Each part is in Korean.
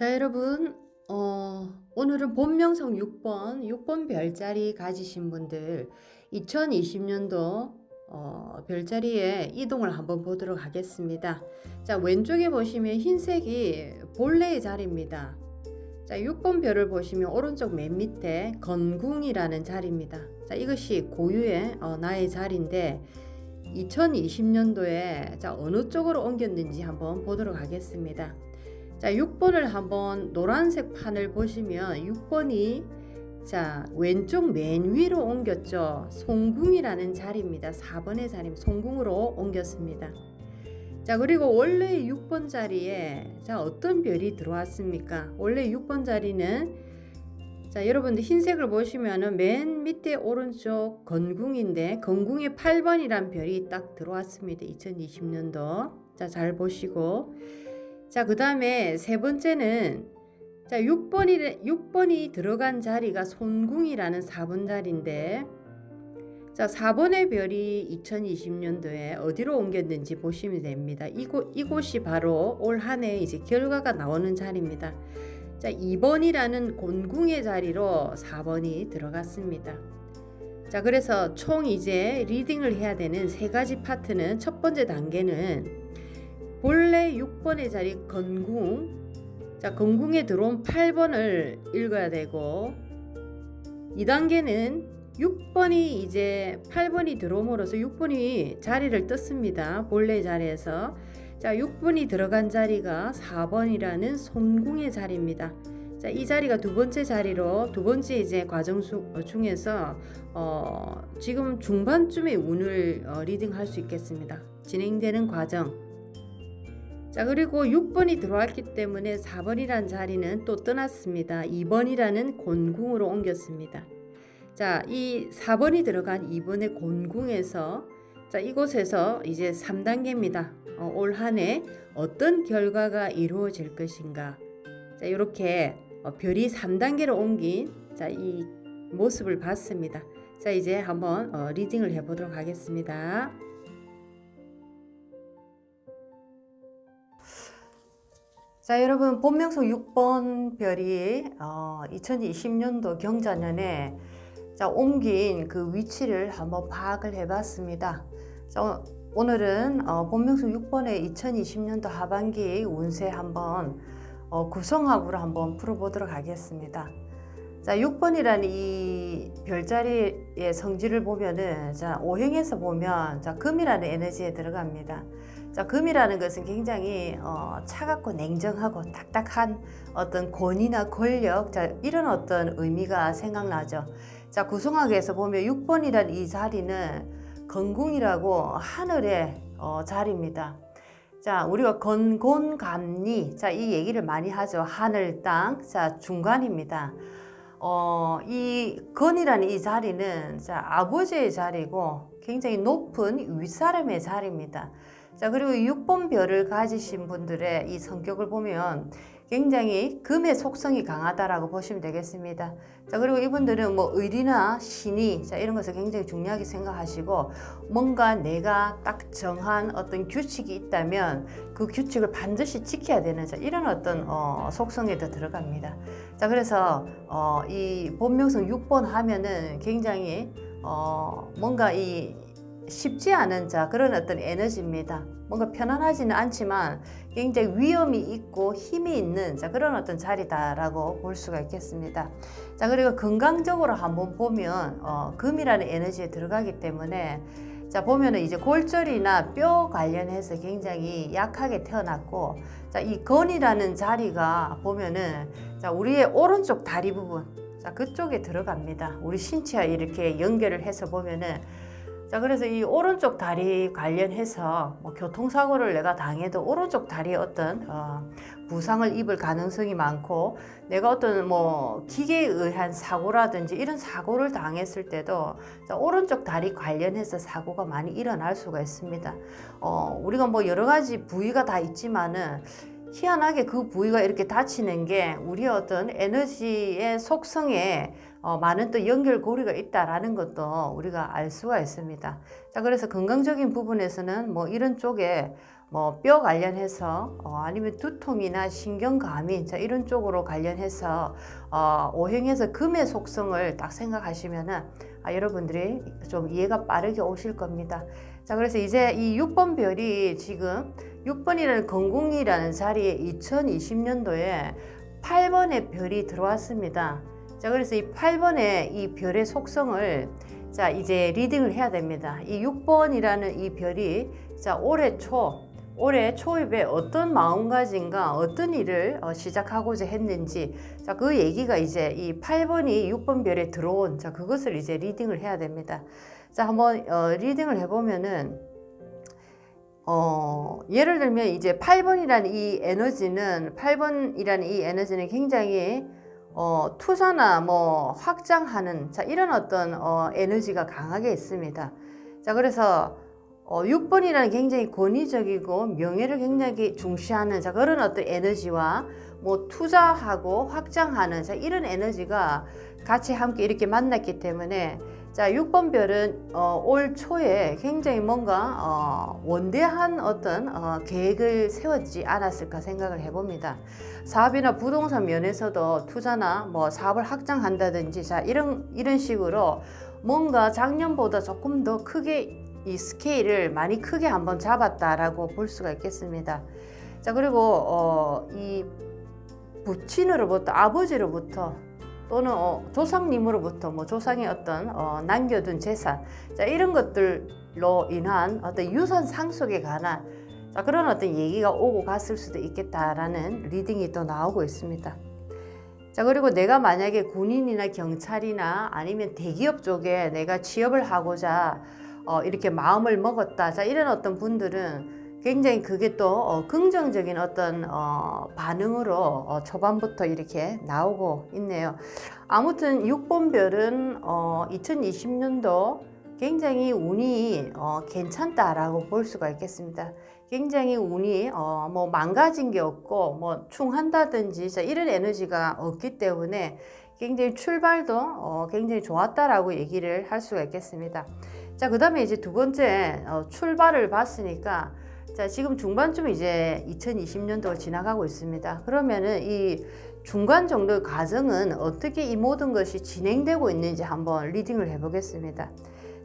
자, 여러분, 어, 오늘은 본명성 6번, 6번 별자리 가지신 분들 2020년도 어, 별자리에 이동을 한번 보도록 하겠습니다. 자, 왼쪽에 보시면 흰색이 본래의 자리입니다. 자, 6번 별을 보시면 오른쪽 맨 밑에 건궁이라는 자리입니다. 자, 이것이 고유의 어, 나의 자리인데 2020년도에 자, 어느 쪽으로 옮겼는지 한번 보도록 하겠습니다. 자, 6번을 한번 노란색 판을 보시면 6번이 자, 왼쪽 맨 위로 옮겼죠. 송궁이라는 자리입니다. 4번의 자리 송궁으로 옮겼습니다. 자, 그리고 원래 6번 자리에 자, 어떤 별이 들어왔습니까? 원래 6번 자리는 자, 여러분들 흰색을 보시면은 맨 밑에 오른쪽 건궁인데 건궁에 8번이란 별이 딱 들어왔습니다. 2020년도. 자, 잘 보시고 자, 그 다음에 세 번째는 자, 6번이, 6번이 들어간 자리가 손궁이라는 4번 자리인데 자, 4번의 별이 2020년도에 어디로 옮겼는지 보시면 됩니다. 이곳, 이곳이 바로 올 한 해 이제 결과가 나오는 자리입니다. 자, 2번이라는 곤궁의 자리로 4번이 들어갔습니다. 자, 그래서 총 이제 리딩을 해야 되는 세 가지 파트는 첫 번째 단계는 본래 6번의 자리 건궁 자 건궁에 들어온 8번을 읽어야 되고 2단계는 6번이 이제 8번이 들어옴으로써 6번이 자리를 떴습니다. 본래 자리에서 자 6번이 들어간 자리가 4번이라는 손궁의 자리입니다. 자, 이 자리가 두 번째 자리로 두 번째 이제 과정 수, 어, 중에서 어, 지금 중반쯤에 운을 어, 리딩할 수 있겠습니다. 진행되는 과정. 자, 그리고 6번이 들어왔기 때문에 4번이라는 자리는 또 떠났습니다. 2번이라는 곤궁으로 옮겼습니다. 자, 이 4번이 들어간 2번의 곤궁에서 자, 이곳에서 이제 3단계입니다. 어, 올 한해 어떤 결과가 이루어질 것인가. 자, 이렇게 어, 별이 3단계로 옮긴 자, 이 모습을 봤습니다. 자, 이제 한번 어, 리딩을 해보도록 하겠습니다. 자, 여러분, 본명소 6번 별이 어, 2020년도 경자년에 자, 옮긴 그 위치를 한번 파악을 해봤습니다. 자, 오- 오늘은 어, 본명소 6번의 2020년도 하반기 운세 한번 어, 구성합으로 한번 풀어보도록 하겠습니다. 자, 6번이라는 이 별자리의 성질을 보면은 자, 오행에서 보면 자, 금이라는 에너지에 들어갑니다. 자, 금이라는 것은 굉장히 어, 차갑고 냉정하고 딱딱한 어떤 권위나 권력 자, 이런 어떤 의미가 생각나죠. 자, 구성학에서 보면 6번이라는 이 자리는 건궁이라고 하늘의 어, 자리입니다. 자, 우리가 건곤감리, 자, 이 얘기를 많이 하죠. 하늘, 땅, 자, 중간입니다. 어, 이 건이라는 이 자리는 자, 아버지의 자리고 굉장히 높은 윗사람의 자리입니다. 자, 그리고 6번 별을 가지신 분들의 이 성격을 보면 굉장히 금의 속성이 강하다라고 보시면 되겠습니다. 자, 그리고 이분들은 뭐 의리나 신의, 자, 이런 것을 굉장히 중요하게 생각하시고 뭔가 내가 딱 정한 어떤 규칙이 있다면 그 규칙을 반드시 지켜야 되는 자, 이런 어떤 어, 속성에도 들어갑니다. 자, 그래서 어, 이 본명성 6번 하면은 굉장히 어, 뭔가 이 쉽지 않은 자 그런 어떤 에너지입니다. 뭔가 편안하지는 않지만 굉장히 위험이 있고 힘이 있는 자 그런 어떤 자리다라고 볼 수가 있겠습니다. 자 그리고 건강적으로 한번 보면 어, 금이라는 에너지에 들어가기 때문에 자 보면은 이제 골절이나 뼈 관련해서 굉장히 약하게 태어났고 자이 건이라는 자리가 보면은 자 우리의 오른쪽 다리 부분 자 그쪽에 들어갑니다. 우리 신체와 이렇게 연결을 해서 보면은 자 그래서 이 오른쪽 다리 관련해서 뭐 교통사고를 내가 당해도 오른쪽 다리에 어떤 어, 부상을 입을 가능성이 많고 내가 어떤 뭐 기계에 의한 사고라든지 이런 사고를 당했을 때도 자, 오른쪽 다리 관련해서 사고가 많이 일어날 수가 있습니다. 어, 우리가 뭐 여러 가지 부위가 다 있지만은 희한하게 그 부위가 이렇게 다치는 게 우리 어떤 에너지의 속성에 어, 많은 또 연결고리가 있다라는 것도 우리가 알 수가 있습니다. 자, 그래서 건강적인 부분에서는 뭐 이런 쪽에 뭐 뼈 관련해서 어, 아니면 두통이나 신경감인 자, 이런 쪽으로 관련해서 어, 오행에서 금의 속성을 딱 생각하시면은 아, 여러분들이 좀 이해가 빠르게 오실 겁니다. 자, 그래서 이제 이 6번 별이 지금 6번이라는 건궁이라는 자리에 2020년도에 8번의 별이 들어왔습니다. 자, 그래서 이 8번의 이 별의 속성을 자, 이제 리딩을 해야 됩니다. 이 6번이라는 이 별이 자, 올해 초 올해 초입에 어떤 마음가짐과 어떤 일을 어, 시작하고자 했는지 자, 그 얘기가 이제 이 8번이 6번 별에 들어온 자, 그것을 이제 리딩을 해야 됩니다. 자, 한번 어, 리딩을 해보면은 어, 예를 들면 이제 8번이라는 이 에너지는 8번이라는 이 에너지는 굉장히 어, 투자나 뭐 확장하는 자 이런 어떤 어, 에너지가 강하게 있습니다. 자 그래서 어, 6번이라는 굉장히 권위적이고 명예를 굉장히 중시하는 자 그런 어떤 에너지와 뭐 투자하고 확장하는 자 이런 에너지가 같이 함께 이렇게 만났기 때문에 자 6번 별은 어, 올 초에 굉장히 뭔가 어, 원대한 어떤 어, 계획을 세웠지 않았을까 생각을 해봅니다. 사업이나 부동산 면에서도 투자나 뭐 사업을 확장한다든지 자 이런 이런 식으로 뭔가 작년보다 조금 더 크게 이 스케일을 많이 크게 한번 잡았다라고 볼 수가 있겠습니다. 자 그리고 어, 이 부친으로부터 아버지로부터 또는 어, 조상님으로부터 뭐 조상의 어떤 어, 남겨둔 재산 자 이런 것들로 인한 어떤 유산 상속에 관한 자 그런 어떤 얘기가 오고 갔을 수도 있겠다라는 리딩이 또 나오고 있습니다. 자 그리고 내가 만약에 군인이나 경찰이나 아니면 대기업 쪽에 내가 취업을 하고자 어, 이렇게 마음을 먹었다. 자 이런 어떤 분들은 굉장히 그게 또 어, 긍정적인 어떤 어, 반응으로 어, 초반부터 이렇게 나오고 있네요. 아무튼 6번 별은 어, 2020년도 굉장히 운이 어, 괜찮다라고 볼 수가 있겠습니다. 굉장히 운이 어, 뭐 망가진 게 없고 뭐 충한다든지 자, 이런 에너지가 없기 때문에 굉장히 출발도 어, 굉장히 좋았다라고 얘기를 할 수가 있겠습니다. 자, 그 다음에 이제 두 번째 어, 출발을 봤으니까 자, 지금 중반쯤 이제 2020년도가 지나가고 있습니다. 그러면은 이 중간 정도의 과정은 어떻게 이 모든 것이 진행되고 있는지 한번 리딩을 해보겠습니다.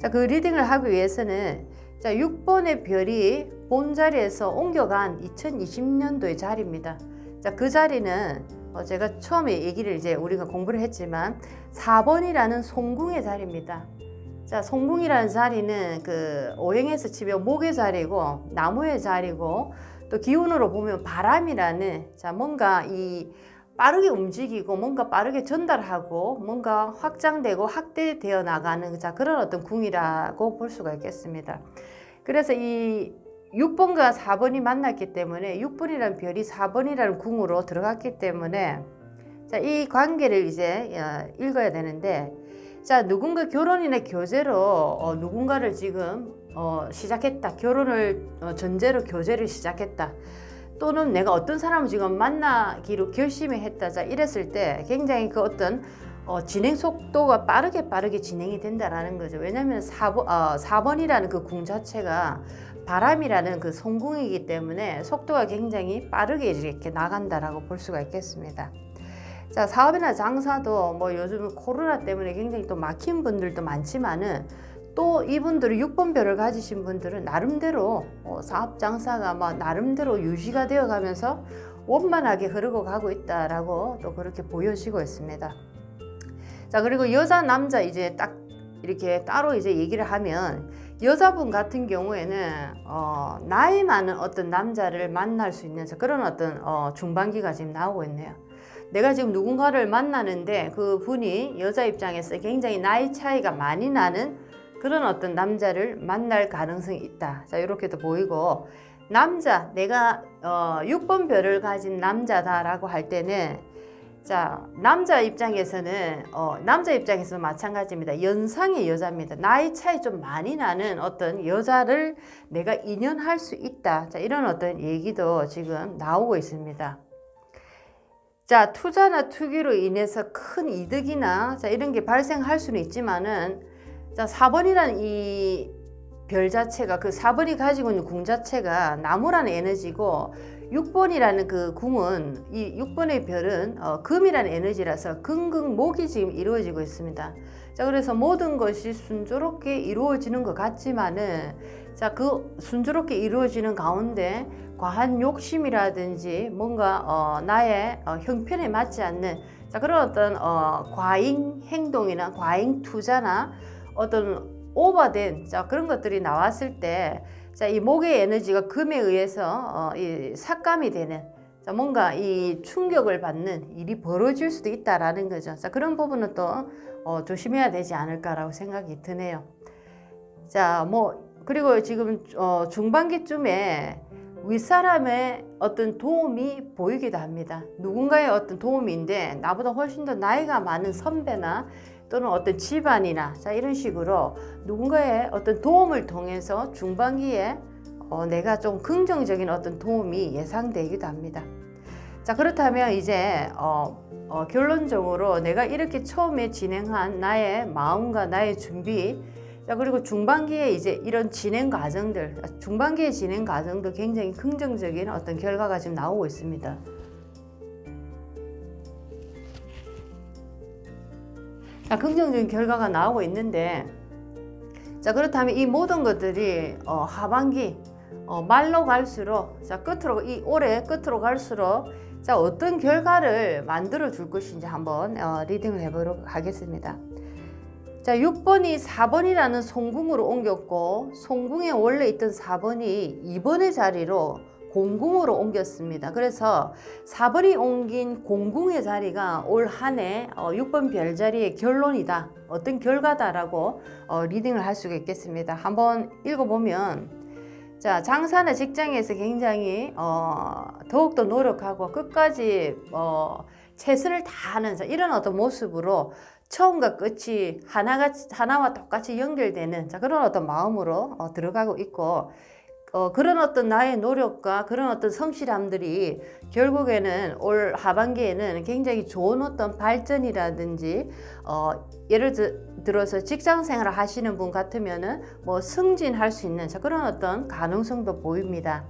자, 그 리딩을 하기 위해서는 자, 6번의 별이 본 자리에서 옮겨간 2020년도의 자리입니다. 자, 그 자리는 어, 제가 처음에 얘기를 이제 우리가 공부를 했지만 4번이라는 송궁의 자리입니다. 자, 송궁이라는 자리는 그 오행에서 치면 목의 자리고 나무의 자리고 또 기운으로 보면 바람이라는 자, 뭔가 이 빠르게 움직이고 뭔가 빠르게 전달하고 뭔가 확장되고 확대되어 나가는 자, 그런 어떤 궁이라고 볼 수가 있겠습니다. 그래서 이 6번과 4번이 만났기 때문에 6번이라는 별이 4번이라는 궁으로 들어갔기 때문에 자, 이 관계를 이제 어, 읽어야 되는데 자, 누군가 결혼이나 교제로 어, 누군가를 지금 어, 시작했다. 결혼을 어, 전제로 교제를 시작했다. 또는 내가 어떤 사람을 지금 만나기로 결심을 했다. 자, 이랬을 때 굉장히 그 어떤 어, 진행 속도가 빠르게 빠르게 진행이 된다라는 거죠. 왜냐하면 4번, 어, 4번이라는 그 궁 자체가 바람이라는 그 송궁이기 때문에 속도가 굉장히 빠르게 이렇게 나간다라고 볼 수가 있겠습니다. 자, 사업이나 장사도 뭐 요즘 코로나 때문에 굉장히 또 막힌 분들도 많지만은 또 이분들은 6번 별을 가지신 분들은 나름대로 어, 사업 장사가 막 나름대로 유지가 되어 가면서 원만하게 흐르고 가고 있다라고 또 그렇게 보여지고 있습니다. 자, 그리고 여자, 남자 이제 딱 이렇게 따로 이제 얘기를 하면 여자분 같은 경우에는 어, 나이 많은 어떤 남자를 만날 수 있는 그런 어떤 어, 중반기가 지금 나오고 있네요. 내가 지금 누군가를 만나는데 그 분이 여자 입장에서 굉장히 나이 차이가 많이 나는 그런 어떤 남자를 만날 가능성이 있다. 자, 이렇게도 보이고 남자, 내가 어, 6번 별을 가진 남자다라고 할 때는 자, 남자 입장에서는 어, 남자 입장에서 마찬가지입니다. 연상의 여자입니다. 나이 차이 좀 많이 나는 어떤 여자를 내가 인연할 수 있다. 자, 이런 어떤 얘기도 지금 나오고 있습니다. 자, 투자나 투기로 인해서 큰 이득이나 자, 이런 게 발생할 수는 있지만은 자, 4번이라는 이 별 자체가 그 4번이 가지고 있는 궁 자체가 나무라는 에너지고 6번이라는 그 궁은 이 6번의 별은 어, 금이라는 에너지라서 긍긍목이 지금 이루어지고 있습니다. 자, 그래서 모든 것이 순조롭게 이루어지는 것 같지만은 자, 그 순조롭게 이루어지는 가운데 과한 욕심이라든지 뭔가 어, 나의 어, 형편에 맞지 않는 자, 그런 어떤 어, 과잉 행동이나 과잉 투자나 어떤 오버된 자, 그런 것들이 나왔을 때 자, 이 목의 에너지가 금에 의해서 어, 이 삭감이 되는 자, 뭔가 이 충격을 받는 일이 벌어질 수도 있다라는 거죠. 자, 그런 부분은 또 어, 조심해야 되지 않을까라고 생각이 드네요. 자, 뭐 그리고 지금 어, 중반기쯤에 윗사람의 어떤 도움이 보이기도 합니다. 누군가의 어떤 도움인데 나보다 훨씬 더 나이가 많은 선배나 또는 어떤 집안이나 자 이런 식으로 누군가의 어떤 도움을 통해서 중반기에 어, 내가 좀 긍정적인 어떤 도움이 예상되기도 합니다. 자 그렇다면 이제 어, 어, 결론적으로 내가 이렇게 처음에 진행한 나의 마음과 나의 준비 자 그리고 중반기에 이제 이런 진행 과정들 중반기의 진행 과정도 굉장히 긍정적인 어떤 결과가 지금 나오고 있습니다. 자, 긍정적인 결과가 나오고 있는데, 자, 그렇다면 이 모든 것들이 어, 하반기, 어, 말로 갈수록, 자, 끝으로, 이 올해 끝으로 갈수록, 자, 어떤 결과를 만들어 줄 것인지 한번 어, 리딩을 해보도록 하겠습니다. 자, 6번이 4번이라는 송궁으로 옮겼고, 송궁에 원래 있던 4번이 2번의 자리로 공궁으로 옮겼습니다. 그래서 4번이 옮긴 공궁의 자리가 올 한해 6번 별자리의 결론이다. 어떤 결과다라고 어, 리딩을 할 수가 있겠습니다. 한번 읽어보면 자 장사나 직장에서 굉장히 어, 더욱더 노력하고 끝까지 어, 최선을 다하는 자, 이런 어떤 모습으로 처음과 끝이 하나가 하나와 똑같이 연결되는 자, 그런 어떤 마음으로 어, 들어가고 있고 어, 그런 어떤 나의 노력과 그런 어떤 성실함들이 결국에는 올 하반기에는 굉장히 좋은 어떤 발전이라든지 어, 예를 들, 들어서 직장 생활을 하시는 분 같으면은 뭐 승진할 수 있는 자, 그런 어떤 가능성도 보입니다.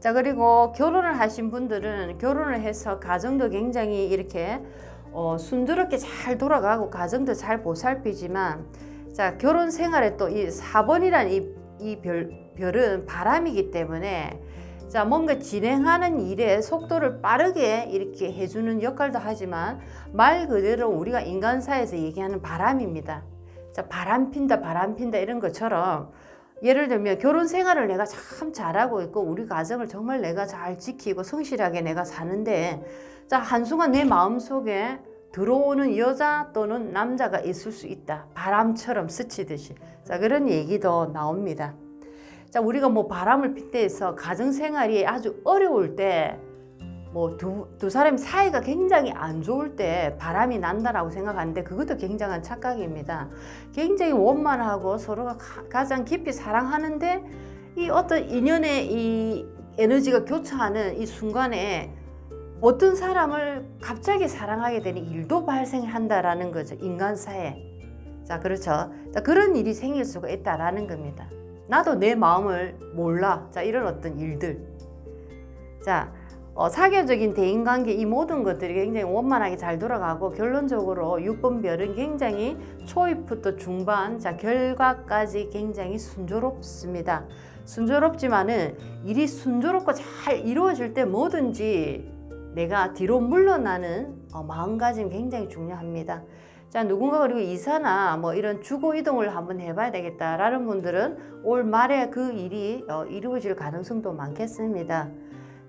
자 그리고 결혼을 하신 분들은 결혼을 해서 가정도 굉장히 이렇게 어, 순조롭게 잘 돌아가고 가정도 잘 보살피지만 자 결혼 생활에 또 이 4번이라는 이, 이 별, 별은 바람이기 때문에 자 뭔가 진행하는 일에 속도를 빠르게 이렇게 해주는 역할도 하지만 말 그대로 우리가 인간사에서 얘기하는 바람입니다. 자 바람 핀다 바람 핀다 이런 것처럼 예를 들면 결혼 생활을 내가 참 잘하고 있고 우리 가정을 정말 내가 잘 지키고 성실하게 내가 사는데 자 한순간 내 마음속에 들어오는 여자 또는 남자가 있을 수 있다. 바람처럼 스치듯이. 자 그런 얘기도 나옵니다. 자, 우리가 뭐 바람을 빗대서 가정 생활이 아주 어려울 때, 뭐 두, 두 사람 사이가 굉장히 안 좋을 때 바람이 난다라고 생각하는데 그것도 굉장한 착각입니다. 굉장히 원만하고 서로가 가, 장 깊이 사랑하는데 이 어떤 인연의 이 에너지가 교차하는 이 순간에 어떤 사람을 갑자기 사랑하게 되는 일도 발생한다라는 거죠. 인간사에. 자, 그렇죠. 자, 그런 일이 생길 수가 있다라는 겁니다. 나도 내 마음을 몰라. 자, 이런 어떤 일들. 자, 어, 사교적인 대인관계 이 모든 것들이 굉장히 원만하게 잘 돌아가고 결론적으로 6번 별은 굉장히 초입부터 중반 자 결과까지 굉장히 순조롭습니다. 순조롭지만은 일이 순조롭고 잘 이루어질 때 뭐든지 내가 뒤로 물러나는 어, 마음가짐 굉장히 중요합니다. 자, 누군가 그리고 이사나 뭐 이런 주거 이동을 한번 해봐야 되겠다라는 분들은 올 말에 그 일이 어, 이루어질 가능성도 많겠습니다.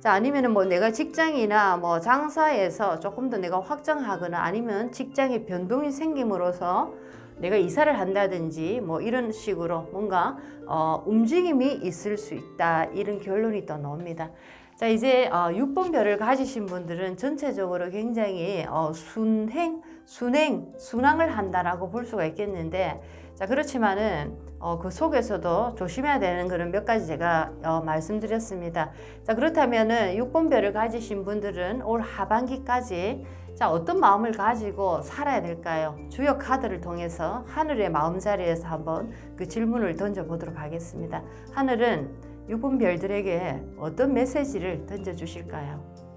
자, 아니면은 뭐 내가 직장이나 뭐 장사에서 조금 더 내가 확장하거나 아니면 직장에 변동이 생김으로써 내가 이사를 한다든지 뭐 이런 식으로 뭔가 어, 움직임이 있을 수 있다 이런 결론이 또 나옵니다. 자 이제 어, 6번 별을 가지신 분들은 전체적으로 굉장히 어, 순행, 순행, 순항을 한다라고 볼 수가 있겠는데 자 그렇지만은 어, 그 속에서도 조심해야 되는 그런 몇 가지 제가 어, 말씀드렸습니다. 자 그렇다면은 6번 별을 가지신 분들은 올 하반기까지 자 어떤 마음을 가지고 살아야 될까요? 주요 카드를 통해서 하늘의 마음자리에서 한번 그 질문을 던져보도록 하겠습니다. 하늘은 6번 별들에게 어떤 메시지를 던져주실까요?